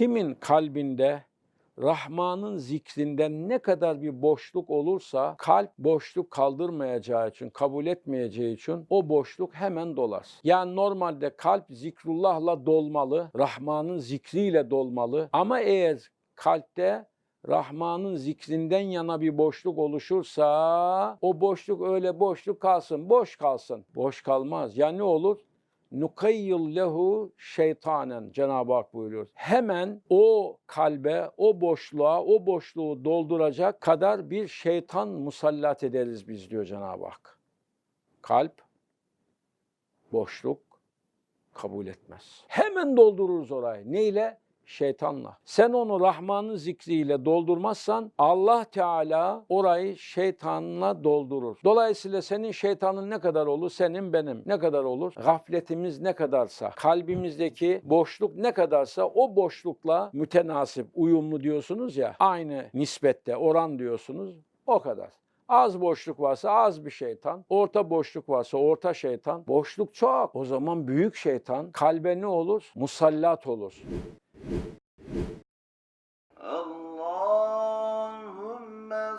Kimin kalbinde Rahman'ın zikrinden ne kadar bir boşluk olursa kalp boşluk kaldırmayacağı için, kabul etmeyeceği için o boşluk hemen dolar. Yani normalde kalp zikrullahla dolmalı, Rahman'ın zikriyle dolmalı ama eğer kalpte Rahman'ın zikrinden yana bir boşluk oluşursa o boşluk öyle boşluk kalsın, boş kalsın. Boş kalmaz. Ya ne olur? Nukayyil lehu şeytanen Cenab-ı Hak buyuruyor. Hemen o kalbe, o boşluğa, o boşluğu dolduracak kadar bir şeytan musallat ederiz biz diyor Cenab-ı Hak. Kalp, boşluk kabul etmez. Hemen doldururuz orayı. Neyle? Şeytanla. Sen onu Rahman'ın zikriyle doldurmazsan Allah Teala orayı şeytanla doldurur. Dolayısıyla senin şeytanın ne kadar olur? Senin benim ne kadar olur? Gafletimiz ne kadarsa, kalbimizdeki boşluk ne kadarsa o boşlukla mütenasip, uyumlu diyorsunuz ya. Aynı nispette oran diyorsunuz. O kadar. Az boşluk varsa az bir şeytan, orta boşluk varsa orta şeytan, boşluk çok. O zaman büyük şeytan kalbe ne olur? Musallat olur.